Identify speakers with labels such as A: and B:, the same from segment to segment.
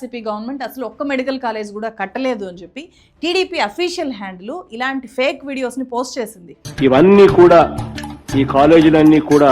A: YSRCP government అసలు ఒక్క medical college కూడా కట్టలేదు అని చెప్పి టీడీపీ అఫీషియల్ హ్యాండ్లు ఇలాంటి ఫేక్ వీడియోస్ని పోస్ట్ చేసింది.
B: ఇవన్నీ కూడా ఈ కాలేజీలన్నీ కూడా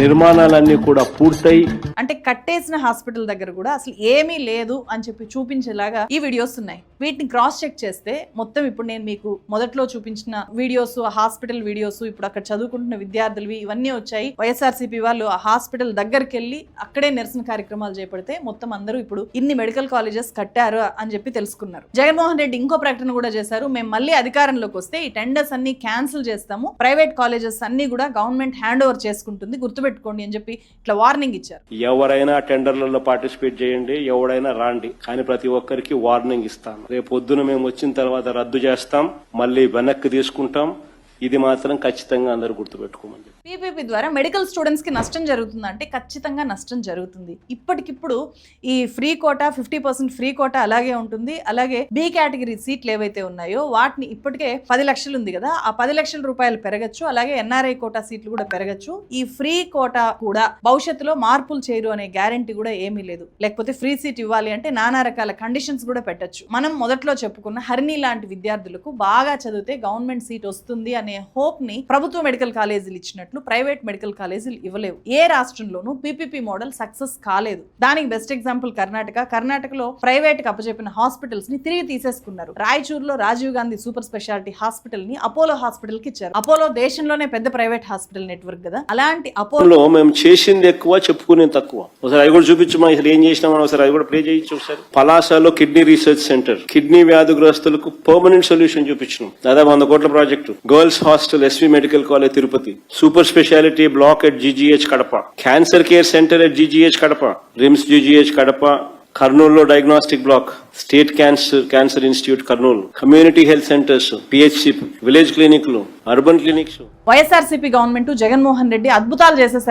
B: నిర్మాణాలన్నీ కూడా పూర్తయి
A: అంటే కట్టేసిన హాస్పిటల్ దగ్గర కూడా అసలు ఏమీ లేదు అని చెప్పి చూపించేలాగా ఈ వీడియోస్ ఉన్నాయి. వీటిని క్రాస్ చెక్ చేస్తే మొత్తం ఇప్పుడు నేను మీకు మొదట్లో చూపించిన వీడియోస్ హాస్పిటల్ వీడియోస్ ఇప్పుడు అక్కడ చదువుకుంటున్న విద్యార్థులవి ఇవన్నీ వచ్చాయి. వైఎస్ఆర్సీపీ వాళ్ళు ఆ హాస్పిటల్ దగ్గరికి వెళ్ళి అక్కడే నిరసన కార్యక్రమాలు చేపడితే మొత్తం అందరూ ఇప్పుడు ఇన్ని మెడికల్ కాలేజెస్ కట్టారు అని చెప్పి తెలుసుకున్నారు. జగన్మోహన్ రెడ్డి ఇంకో ప్రకటన కూడా చేశారు. మేము మళ్ళీ అధికారంలోకి వస్తే ఈ టెండర్స్ అన్ని క్యాన్సిల్ చేస్తాము. ప్రైవేట్ కాలేజెస్ అన్ని కూడా గవర్నమెంట్ హ్యాండ్ ఓవర్ చేసుకుంటుంది. గుర్తుపెట్టుకోండి అని చెప్పి ఇట్లా వార్నింగ్ ఇచ్చారు.
B: ఎవరైనా టెండర్లలో పార్టిసిపేట్ చేయండి ఎవడైనా రాండి. కానీ ప్రతి ఒక్కరికి వార్నింగ్ ఇస్తాం రేపు పొద్దున మేము వచ్చిన తర్వాత రద్దు చేస్తాం మళ్ళీ వెనక్కి తీసుకుంటాం. ఇది మాత్రం ఖచ్చితంగా అందరూ గుర్తుపెట్టుకోమని చెప్పి.
A: పీపీపీ ద్వారా మెడికల్ స్టూడెంట్స్కి నష్టం జరుగుతుందంటే ఖచ్చితంగా నష్టం జరుగుతుంది. ఇప్పటికిప్పుడు ఈ free quota fifty percent free quota అలాగే ఉంటుంది. అలాగే బి కేటగిరీ సీట్లు ఏవైతే ఉన్నాయో వాటిని ఇప్పటికే పది లక్షలు ఉంది కదా ఆ పది లక్షల రూపాయలు పెరగచ్చు. అలాగే ఎన్ఆర్ఐ కోటా సీట్లు కూడా పెరగచ్చు. ఈ ఫ్రీ కోటా కూడా భవిష్యత్తులో మార్పులు చేయరు అనే గ్యారంటీ కూడా ఏమీ లేదు. లేకపోతే ఫ్రీ సీట్ ఇవ్వాలి అంటే నానా రకాల కండిషన్స్ కూడా పెట్టచ్చు. మనం మొదట్లో చెప్పుకున్న హరిణి లాంటి విద్యార్థులకు బాగా చదివితే గవర్నమెంట్ సీట్ వస్తుంది అనే హోప్ని ప్రభుత్వ మెడికల్ కాలేజీలు ఇచ్చినట్లు ప్రైవేట్ మెడికల్ కాలేజీలు ఇవ్వలేవు. ఏ రాష్ట్రంలోనూ పీపీపీ మోడల్ సక్సెస్ కాలేదు. దానికి బెస్ట్ ఎగ్జాంపుల్ కర్ణాటక. కర్ణాటకలో ప్రైవేట్కి అప్పచెప్పిన హాస్పిటల్స్ని తిరిగి తీసేసుకున్నారు. రాయచూరులో రాజీవ్ గాంధీ సూపర్ స్పెషాలిటీ హాస్పిటల్ని అపోలో హాస్పిటల్కి ఇచ్చారు. అపోలో దేశంలోనే పెద్ద ప్రైవేట్ హాస్పిటల్ నెట్వర్క్ కదా. అలాంటి అపోలో
B: మేము చేసింది ఎక్కువ చెప్పుకునే తక్కువ. ఒకసారి అది కూడా చూపించమా? అసలు ఏం చేసినామని ఒకసారి అది కూడా ప్లే చేయొచ్చు ఒకసారి. పలాసలో కిడ్నీ రీసెర్చ్ సెంటర్. కిడ్నీ వ్యాధిగ్రస్తులకు పర్మనెంట్ సొల్యూషన్ చూపించినాం. దాదాపు వంద కోట్ల project. Girls hostel SV medical college Tirupati. Super speciality block at GGH Kadapa cancer care centre at GGH Kadapa RIMS GGH Kadapa కర్నూలులో diagnostic block state cancer cancer institute Kurnool community health centres PHC village క్లినిక్లు urban clinics
A: YSRCP government Jaganmohan Reddy అద్భుతాలు చేసేసారు.